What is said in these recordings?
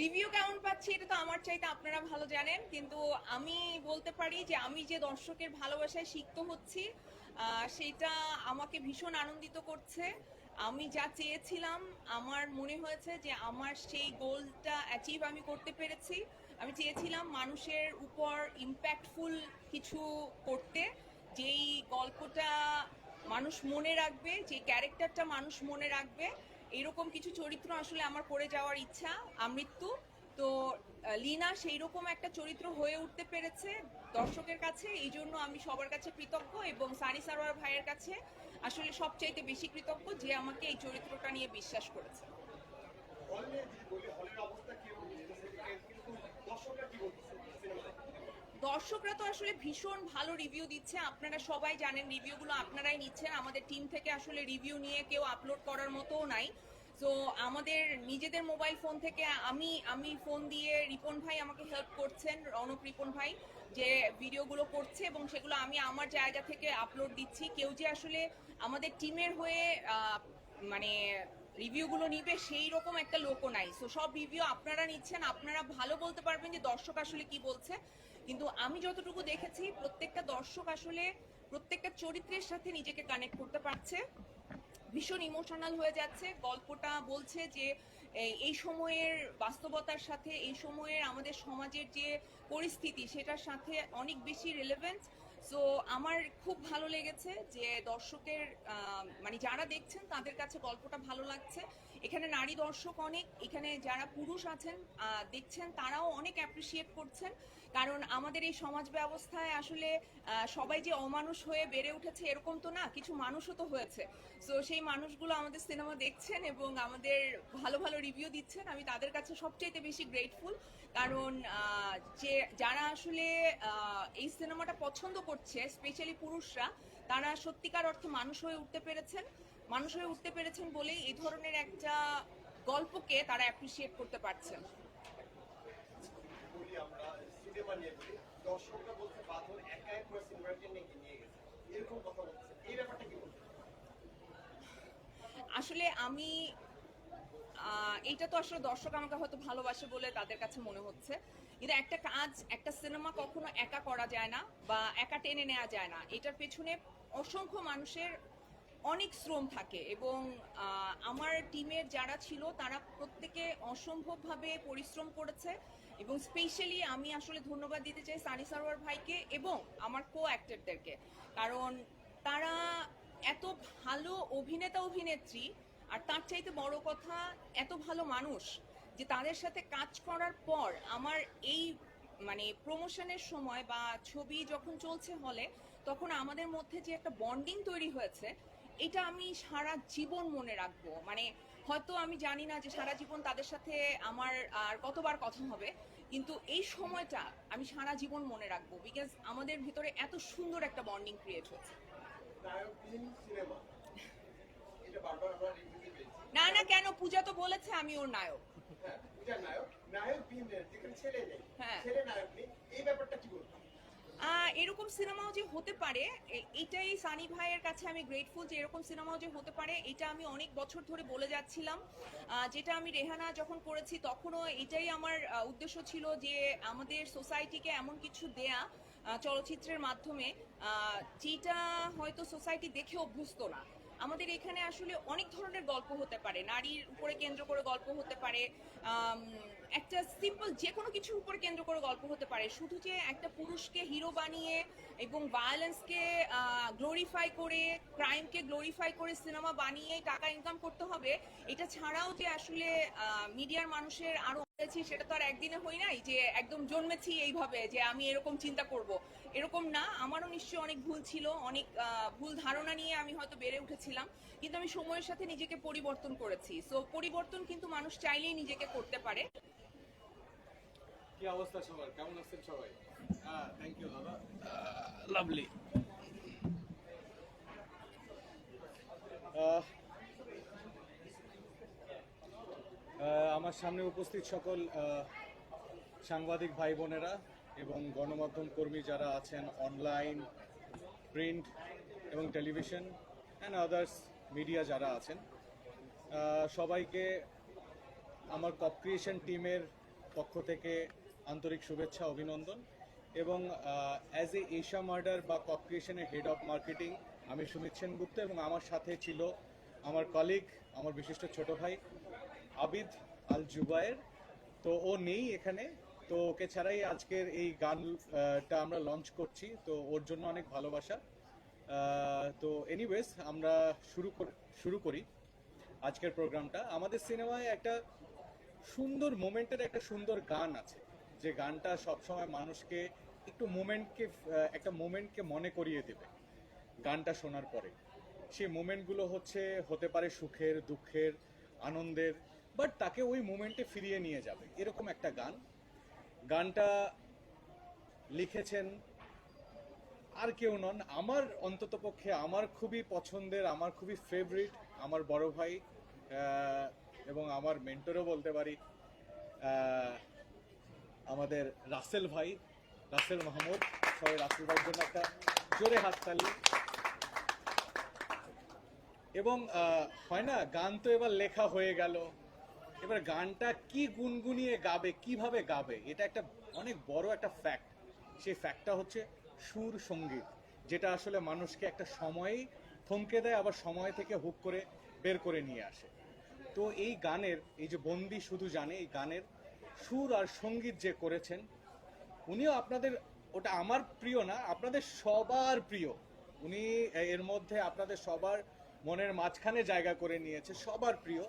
Review কেমন পাচ্ছি এটা তো আমার চাইতে আপনারা ভালো জানেন, কিন্তু আমি বলতে পারি যে আমি যে দর্শকের ভালোবাসায় সিক্ত হচ্ছি সেটা আমাকে ভীষণ আনন্দিত করছে। আমি যা চেয়েছিলাম, আমার মনে হয়েছে যে আমার সেই গোলটা অ্যাচিভ আমি করতে পেরেছি। আমি চেয়েছিলাম মানুষের উপর ইম্প্যাক্টফুল কিছু করতে, যেই গল্পটা মানুষ মনে রাখবে, যে ক্যারেক্টারটা মানুষ মনে রাখবে। এরকম কিছু চরিত্র আসলে আমার করে যাওয়ার ইচ্ছা, আমৃত্যু। তো লীনা সেই রকম একটা চরিত্র হয়ে উঠতে পেরেছে দর্শকের কাছে। এই জন্য আমি সবার কাছে কৃতজ্ঞ এবং সানি সারোয়ার ভাইয়ের কাছে আসলে সবচাইতে বেশি কৃতজ্ঞ যে আমাকে এই চরিত্রটা নিয়ে বিশ্বাস করেছে। অবস্থা দর্শকরা তো আসলে ভীষণ ভালো রিভিউ দিচ্ছে। আপনারা সবাই জানেন রিভিউগুলো আপনারাই নিচ্ছেন। আমাদের টিম থেকে আসলে রিভিউ নিয়ে কেউ আপলোড করার মতোও নাই। তো আমাদের নিজেদের মোবাইল ফোন থেকে আমি আমি ফোন দিয়ে রিপন ভাই আমাকে হেল্প করছেন, রনক রিপন ভাই, যে ভিডিওগুলো করছে এবং সেগুলো আমি আমার জায়গা থেকে আপলোড দিচ্ছি। কেউ যে আসলে আমাদের টিমের হয়ে মানে রিভিউগুলো নিবে সেই রকম একটা লোকও নাই। সো সব রিভিউ আপনারা নিচ্ছেন। আপনারা ভালো বলতে পারবেন যে দর্শক আসলে কি বলছে। কিন্তু আমি যতটুকু দেখেছি, প্রত্যেকটা দর্শক আসলে প্রত্যেকটা চরিত্রের সাথে নিজেকে কানেক্ট করতে পারছে। ভীষণ ইমোশনাল হয়ে যাচ্ছে। গল্পটা বলছে যে এই- সময়ের বাস্তবতার সাথে, এই সময়ের আমাদের সমাজের যে পরিস্থিতি, সেটার সাথে অনেক বেশি রিলেভেন্ট সো আমার খুব ভালো লেগেছে যে দর্শকের মানে যারা দেখছেন, তাদের কাছে গল্পটা ভালো লাগছে। এখানে নারী দর্শক অনেক, এখানে যারা পুরুষ আছেন দেখছেন, তারাও অনেক অ্যাপ্রিসিয়েট করছেন। কারণ আমাদের এই সমাজ ব্যবস্থায় আসলে সবাই যে অমানুষ হয়ে বেড়ে উঠেছে এরকম তো না, কিছু মানুষও তো হয়েছে। সো সেই মানুষগুলো আমাদের সিনেমা দেখছেন এবং আমাদের ভালো ভালো রিভিউ দিচ্ছেন। আমি তাদের কাছে সবচাইতে বেশি গ্রেটফুল কারণ যে, যারা আসলে এই সিনেমাটা পছন্দ করছে স্পেশালি পুরুষরা, তারা সত্যিকার অর্থে মানুষ হয়ে উঠতে পেরেছেন। মানুষ হয়ে উঠতে পেরেছেন বলেই এই ধরনের একটা গল্পকে তারা অ্যাপ্রিসিয়েট করতে পারছেন। আসলে আমি এইটা তো আসলে দর্শক আমাকে হয়তো ভালোবাসে বলে তাদের কাছে মনে হচ্ছে। কিন্তু একটা কাজ একটা সিনেমা কখনো একা করা যায় না বা একা টেনে নেওয়া যায় না। এটার পেছনে অসংখ্য মানুষের অনেক শ্রম থাকে এবং আমার টিমের যারা ছিল তারা প্রত্যেকে অসম্ভবভাবে পরিশ্রম করেছে এবং স্পেশালি আমি আসলে ধন্যবাদ দিতে চাই সানি সারোয়ার ভাইকে এবং আমার কো অ্যাক্টরদেরকে কারণ তারা এত ভালো অভিনেতা, অভিনেত্রী আর তার চাইতে বড় কথা এত ভালো মানুষ যে তাদের সাথে কাজ করার পর আমার এই মানে প্রমোশনের সময় বা ছবি যখন চলছে হলে তখন আমাদের মধ্যে যে একটা বন্ডিং তৈরি হয়েছে এটা আমি সারা জীবন মনে রাখব। মানে হয়তো আমি জানি না যে সারা জীবন তাদের সাথে আমার আর কতবার কথা হবে কিন্তু এই সময়টা আমি সারা জীবন মনে রাখব বিকজ আমাদের ভিতরে এত সুন্দর একটা বন্ডিং ক্রিয়েট হয়েছে না না কেন? পূজা তো বলেছে আমি ওর নায়ক। হ্যাঁ নায়ক। নায়ক ছেলে নেই। হ্যাঁ। ছেলে নায়ক নেই। এই ব্যাপারটা এরকম সিনেমাও যে হতে পারে এটাই সানি ভাইয়ের কাছে আমি গ্রেটফুল যে এরকম সিনেমাও যে হতে পারে, এটা আমি অনেক বছর ধরে বলে যাচ্ছিলাম। যেটা আমি রেহানা যখন করেছি তখনও এটাই আমার উদ্দেশ্য ছিল যে আমাদের সোসাইটিকে এমন কিছু দেয়া চলচ্চিত্রের মাধ্যমে। যেটা হয়তো সোসাইটি দেখে অভ্যস্ত না। আমাদের এখানে আসলে অনেক ধরনের গল্প হতে পারে। নারীর উপরে কেন্দ্র করে গল্প হতে পারে একটা সিম্পল যে কোনো কিছুর উপরে কেন্দ্র করে গল্প হতে পারে। শুধু যে একটা পুরুষকে হিরো বানিয়ে এবং ভায়োলেন্সকে গ্লোরিফাই করে ক্রাইমকে গ্লোরিফাই করে সিনেমা বানিয়ে টাকা ইনকাম করতে হবে, এটা ছাড়াও যে আসলে মিডিয়ার মানুষের আরও হয়েছি সেটা তো আর একদিনে হই নাই যে একদম জন্মেছি এইভাবে যে আমি এরকম চিন্তা করব। এরকম না আমারও নিশ্চয়ই অনেক ভুল ছিল অনেক ভুল ধারণা নিয়ে আমি হয়তো বেড়ে উঠেছিলাম কিন্তু আমি সময়ের সাথে নিজেকে পরিবর্তন করেছি। সো পরিবর্তন কিন্তু মানুষ চাইলেই নিজেকে করতে পারে। কি অবস্থা সবার? কেমন আছেন সবাই? হ্যাঁ থ্যাংক ইউ দাদা। লাভলি আমার সামনে উপস্থিত সকল সাংবাদিক ভাই বোনেরা এবং গণমাধ্যম কর্মী যারা আছেন অনলাইন প্রিন্ট এবং টেলিভিশন অ্যান্ড আদার্স মিডিয়া যারা আছেন সবাইকে আমার কপ ক্রিয়েশন টিমের পক্ষ থেকে আন্তরিক শুভেচ্ছা, অভিনন্দন এবং অ্যাজ এ এশা মার্ডার বা কপ ক্রিয়েশনের হেড অফ মার্কেটিং আমি সুমিত সেনগুপ্ত এবং আমার সাথে ছিল আমার কলিগ আমার বিশিষ্ট ছোট ভাই আবিদ আল জুবায়ের তো ও নেই এখানে। তো ওকে ছাড়াই আজকের এই গানটা আমরা লঞ্চ করছি। তো ওর জন্য অনেক ভালোবাসা। তো এনিওয়েজ আমরা শুরু শুরু করি আজকের প্রোগ্রামটা। আমাদের সিনেমায় একটা সুন্দর মোমেন্টের একটা সুন্দর গান আছে। যে গানটা সবসময় মানুষকে একটু মোমেন্টকে, একটা মোমেন্টকে মনে করিয়ে দেবে গানটা শোনার পরে। সেই মোমেন্টগুলো হচ্ছে, হতে পারে সুখের, দুঃখের, আনন্দের বাট তাকে ওই মোমেন্টে ফিরিয়ে নিয়ে যাবে। এরকম একটা গান। গানটা লিখেছেন আর কেউ নন। আমার অন্তত পক্ষে আমার খুবই পছন্দের, আমার খুবই ফেভারিট আমার বড় ভাই এবং আমার মেন্টরও বলতে পারি আমাদের রাসেল ভাই, রাসেল মাহমুদ। সবাই রাসেল ভাইয়ের জন্য একটা জোরে হাত হাততালি। এবং হয় না, গান তো এবার লেখা হয়ে গেল। এবার গানটা কি গুনগুনিয়ে গাবে, কীভাবে গাবে, এটা একটা অনেক বড় একটা ফ্যাক্ট সেই ফ্যাক্টটা হচ্ছে সুর সংগীত, যেটা আসলে মানুষকে একটা সময়েই থমকে দেয়, আবার সময় থেকে হুক করে বের করে নিয়ে আসে। তো এই গানের, এই যে বন্দি শুধু জানে, এই গানের সুর আর সংগীত যে করেছেন, উনিও আপনাদের, ওটা আমার প্রিয় না, আপনাদের সবার প্রিয়। উনি এর মধ্যে আপনাদের সবার মনের মাঝখানে জায়গা করে নিয়েছে, সবার প্রিয়।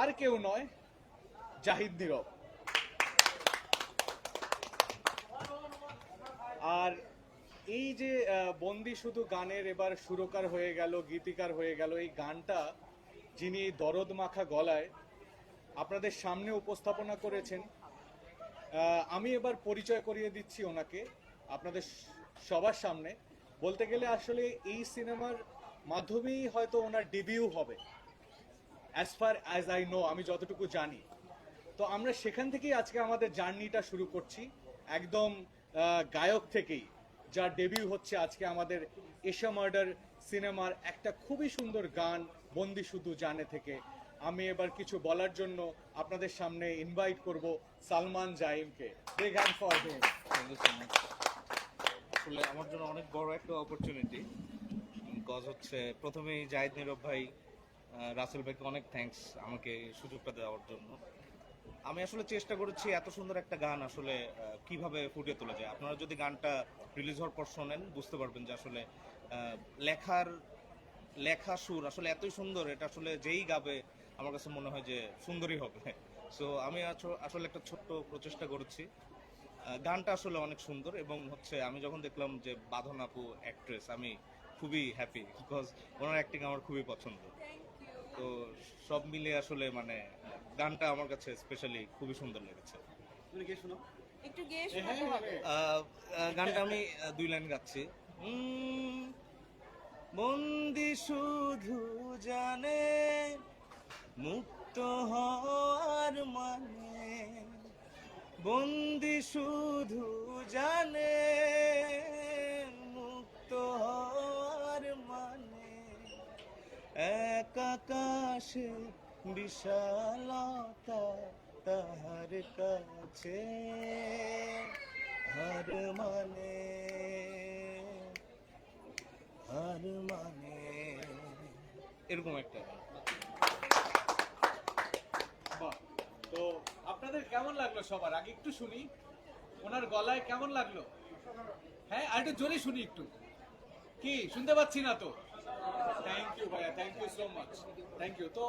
আর কেউ নয়, জাহিদ নীরব। আর এই যে বন্দি শুধু গানের এবার সুরকার হয়ে গেল, গীতিকার হয়ে গেল, এই গানটা যিনি দরদ মাখা গলায় আপনাদের সামনে উপস্থাপনা করেছেন আমি এবার পরিচয় করিয়ে দিচ্ছি ওনাকে, আপনাদের সবার সামনে। বলতে গেলে আসলে এই সিনেমার মাধ্যমেই হয়তো ওনার ডেবিউ হবে। As far as I know আমি যতটুকু জানি। তো আমরা সেখান থেকেই আজকে আমাদের জার্নিটা শুরু করছি। একদম গায়ক থেকেই, যার ডেবিউ হচ্ছে আজকে আমাদের এশা মার্ডার সিনেমার একটা খুবই সুন্দর গান, বন্দি শুধু জানে থেকে। আমি এবার কিছু বলার জন্য আপনাদের সামনে ইনভাইট করব সালমান জাইমকে। হ্যান্ড ফর আসলে আমার জন্য অনেক বড় একটা অপরচুনিটি কজ হচ্ছে, প্রথমেই জাহিদ নীরব ভাই রাসেল ভাইকে অনেক থ্যাঙ্কস আমাকে সুযোগটা দেওয়ার জন্য। আমি আসলে চেষ্টা করেছি এত সুন্দর একটা গান আসলে কীভাবে ফুটিয়ে তোলা যায়। আপনারা যদি গানটা রিলিজ হওয়ার পর শোনেন, বুঝতে পারবেন যে আসলে লেখার, লেখা সুর আসলে এতই সুন্দর, এটা আসলে যেই গাবে আমার কাছে মনে হয় যে সুন্দরই হবে। সো আমি আসলে একটা ছোট্ট প্রচেষ্টা করেছি। গানটা আসলে অনেক সুন্দর এবং হচ্ছে আমি যখন দেখলাম যে বাঁধন আপু অ্যাক্ট্রেস আমি খুবই হ্যাপি বিকজ ওনার অ্যাক্টিং আমার খুবই পছন্দ। তো সব মিলে আসলে মানে গানটা আমার কাছে স্পেশালি খুবই সুন্দর লেগেছে। একটু গেয়ে হ্যাঁ, শোনাতে হবে আহ, আহ, গানটা আমি দুই লাইন গাচ্ছি। বন্দি শুধু জানে মুক্ত হওয়ার মানে। বন্দি শুধু জানে মুক্ত হওয়ার মানে। এক আকাশে বিশালতা তাহার কাছে। হার মানে হার মানে। এরকম একটা। তো আপনাদের কেমন লাগল সবার? আগে একটু শুনি। ওনার গলায় কেমন লাগল? হ্যাঁ আর একটু জোরে শুনি একটু। কি? শুনতে পাচ্ছি না তো। থ্যাংক ইউ ভাইয়া thank you so much thank you তো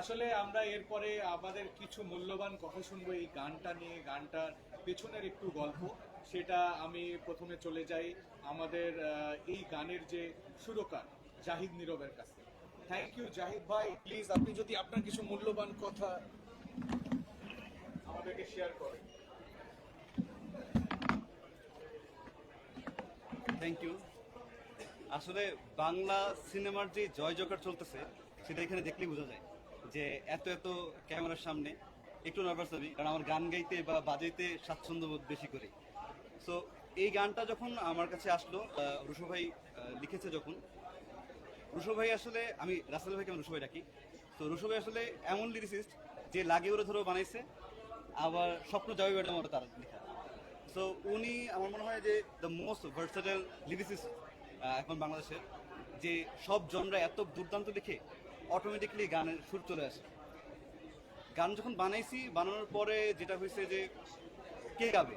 আসলে আমরা এরপরে আমাদের কিছু মূল্যবান কথা শুনব এই গানটা নিয়ে, গানটার পেছনের একটু গল্প। সেটা আমি প্রথমে চলে যাই আমাদের এই গানের যে সুরকার, জাহিদ নীরবের কাছে থ্যাংক ইউ জাহিদ ভাই প্লিজ আপনি যদি আপনার কিছু মূল্যবান কথা আমাদেরকে শেয়ার করেন। থ্যাংক ইউ আসলে বাংলা সিনেমার যে জয় জয়কার চলতেছে, সেটা এখানে দেখলেই বোঝা যায় যে এত এত ক্যামেরার সামনে একটু নার্ভাস আমি, কারণ আমার গান গাইতে বা বাজাইতে স্বাচ্ছন্দ্য বোধ বেশি করি। সো এই গানটা যখন আমার কাছে আসলো রুশো ভাই লিখেছে যখন, রুশো ভাই আসলে, আমি রাসেল ভাইকে আমি রুশো ভাই ডাকি, তো রুশো ভাই আসলে এমন লিরিসিস্ট যে লাগে ওরা ধরো বানাইছে, আবার স্বপ্ন যাবে ম্যাডাম ওটা তার লেখা। সো উনি, আমার মনে হয় যে দ্য মোস্ট ভার্সাটাইল লিরিসিস্ট এখন বাংলাদেশের যে সব জনরা এত দুর্দান্ত লিখে অটোমেটিকলি গানের সুর চলে আসে। গান যখন বানাইছি, বানানোর পরে যেটা হয়েছে যে কে গাবে?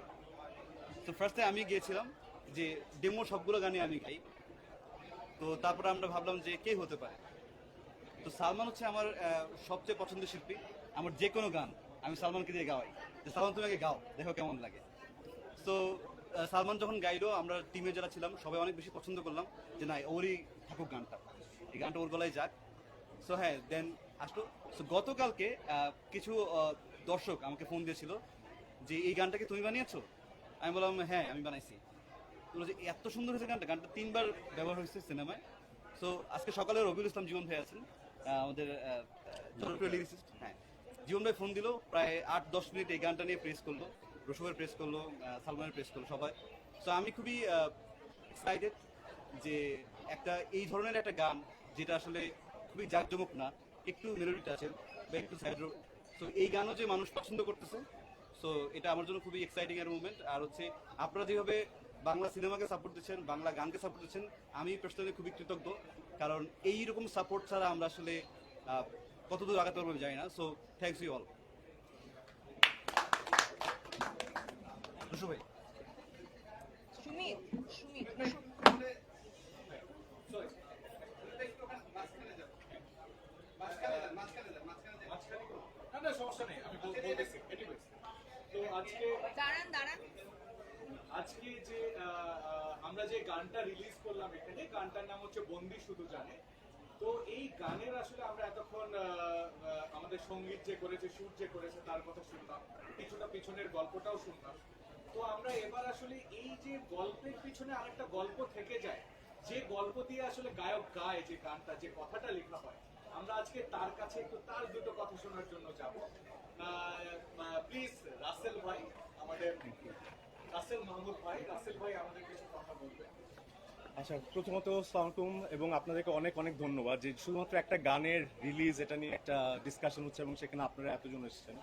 তো ফার্স্টে আমি গিয়েছিলাম যে ডেমো সবগুলো গানই আমি গাই। তো তারপরে আমরা ভাবলাম যে কে হতে পারে? তো সালমান হচ্ছে আমার সবচেয়ে পছন্দের শিল্পী। আমার যে কোনো গান আমি সালমানকে দিয়ে গাওয়াই। যে সালমান, তুমি আগে গাও, দেখো কেমন লাগে। তো সালমান যখন গাইলো আমরা টিমে যারা ছিলাম সবাই অনেক বেশি পছন্দ করলাম যে না ওরই থাকুক গানটা। এই গানটা ওর গলায় যাক। সো হ্যাঁ দেন আসলো। সো গতকালকে কিছু দর্শক আমাকে ফোন দিয়েছিল যে এই গানটাকে তুমি বানিয়েছো? আমি বললাম হ্যাঁ আমি বানাইছি। বলল যে এত সুন্দর হয়েছে গানটা। গানটা তিনবার ব্যবহার হয়েছে সিনেমায়। সো আজকে সকালে রবিউল ইসলাম জীবন ভাই আছেন আমাদের জনপ্রিয় লিরিসিস্ট হ্যাঁ। জীবন ভাই ফোন দিল প্রায় আট দশ মিনিট এই গানটা নিয়ে প্রেস করল। রসুমের প্রেস করল সালমানের প্রেস করল সবাই। তো আমি খুবই এক্সাইটেড যে একটা, এই ধরনের একটা গান যেটা আসলে খুবই জাঁকজমক না, একটু মেলোডি টাচের বা একটু সাইড তো এই গানও যে মানুষ পছন্দ করতেছে সো এটা আমার জন্য খুবই এক্সাইটিং এর মুভমেন্ট আর হচ্ছে, আপনারা যেভাবে বাংলা সিনেমাকে সাপোর্ট দিচ্ছেন, বাংলা গানকে সাপোর্ট দিচ্ছেন, আমি পার্সোনালি খুবই কৃতজ্ঞ। কারণ এই রকম সাপোর্ট ছাড়া আমরা আসলে কতদূর আগাতে পারব জানি না। সো থ্যাংকস ইউ অল ভাই সুমিত আজকে দাঁড়ান দাঁড়ান। আজকে যে আমরা যে গানটা রিলিজ করলাম এখানে গানটার নাম হচ্ছে বন্দি শুধু জানে। তো এই গানের আসলে আমরা এতক্ষণ আমাদের সংগীত যে করেছে সুর যে করেছে তার কথা শুনলাম কিছুটা পিছনের গল্পটাও শুনলাম তো আমরা এবার আসলে এই যে গল্পের পিছনে আরেকটা গল্প থেকে যায় যে গল্প দিয়ে আসলে গায়ক গায় যে গানটা যে কথাটা লেখা হয় আমরা আজকে তার কাছে একটু তার দুটো কথা শোনার জন্য যাব। প্লিজ রাসেল ভাই আমাদের রাসেল মাহমুদ ভাই রাসেল ভাই আমাদের কিছু কথা বলবেন। আচ্ছা প্রথমত সালামালাইকুম এবং আপনাদেরকে অনেক অনেক ধন্যবাদ যে শুধুমাত্র একটা গানের রিলিজ এটা নিয়ে একটা ডিসকাশন হচ্ছে এবং সেখানে আপনারা এতজন এসেছেন।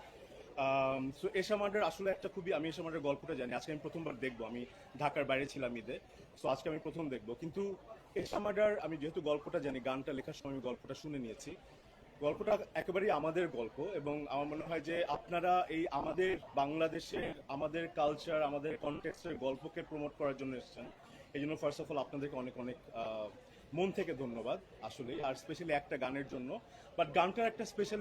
সো এশা মার্ডার আসলে একটা খুবই আমি এশা মার্ডার গল্পটা জানি। আজকে আমি প্রথমবার দেখব। আমি ঢাকার বাইরে ছিলাম ঈদে। সো আজকে আমি প্রথম দেখব। কিন্তু এশা মার্ডার আমি যেহেতু গল্পটা জানি, গানটা লেখার সময় আমি গল্পটা শুনে নিয়েছি। গল্পটা একেবারেই আমাদের গল্প এবং আমার মনে হয় যে আপনারা এই আমাদের বাংলাদেশের, আমাদের কালচার আমাদের কনটেক্সটের গল্পকে প্রমোট করার জন্য এসেছেন। এই জন্য ফার্স্ট অফ অল আপনাদেরকে অনেক অনেক মন থেকে ধন্যবাদ আসলে আর স্পেশালি একটা গানের জন্য। বাট গানটার একটা স্পেশাল